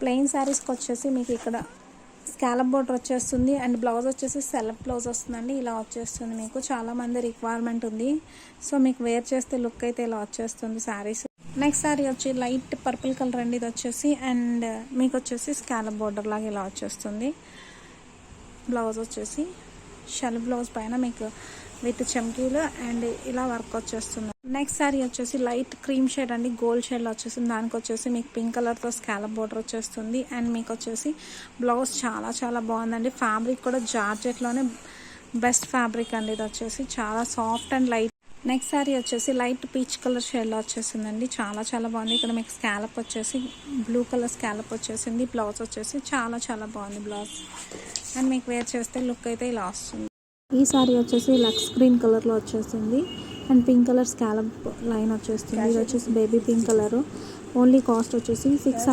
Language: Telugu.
ప్లెయిన్ శారీస్కి వచ్చేసి మీకు ఇక్కడ స్కాలప్ బోర్డర్ వచ్చేస్తుంది అండ్ బ్లౌజ్ వచ్చేసి సెలఫ్ బ్లౌజ్ వస్తుందండి. ఇలా వచ్చేస్తుంది మీకు. చాలా మంది రిక్వైర్మెంట్ ఉంది. సో మీకు వేర్ చేస్తే లుక్ అయితే ఇలా వచ్చేస్తుంది శారీస్. నెక్స్ట్ శారీ వచ్చి లైట్ పర్పుల్ కలర్ అండి. ఇది వచ్చేసి అండ్ మీకు వచ్చేసి స్కాలప్ బోర్డర్ లాగా ఇలా వచ్చేస్తుంది. బ్లౌజ్ వచ్చేసి షెల్ బ్లౌజ్ పైన మీకు విత్ చమ్కీలు అండ్ ఇలా వర్క్ వచ్చేస్తుంది. నెక్స్ట్ శారీ వచ్చేసి లైట్ క్రీమ్ షేడ్ అండి. గోల్డ్ షేడ్లో వచ్చేసింది. దానికి వచ్చేసి మీకు పింక్ కలర్తో స్కాలప్ బోర్డర్ వచ్చేస్తుంది. అండ్ మీకు వచ్చేసి బ్లౌజ్ చాలా చాలా బాగుందండి. ఫ్యాబ్రిక్ కూడా జార్జెట్లోనే బెస్ట్ ఫ్యాబ్రిక్ అండి ఇది వచ్చేసి. చాలా soft and light next sari వచ్చేసి లైట్ పీచ్ కలర్ షేడ్లో వచ్చేసిందండి. చాలా చాలా బాగుంది. ఇక్కడ మీకు స్కాలప్ వచ్చేసి బ్లూ కలర్ స్కాలప్ వచ్చేసింది. బ్లౌజ్ వచ్చేసి చాలా చాలా బాగుంది బ్లౌజ్ అండ్ మీకు వేర్ చేస్తే లుక్ అయితే ఇలా వస్తుంది. ఈ సారీ వచ్చేసి లక్స్ గ్రీన్ కలర్లో వచ్చేసింది. And pink colour scallop line వచ్చేస్తుంది. ఇది వచ్చేసి baby pink colour. Only cost వచ్చేసి సిక్స్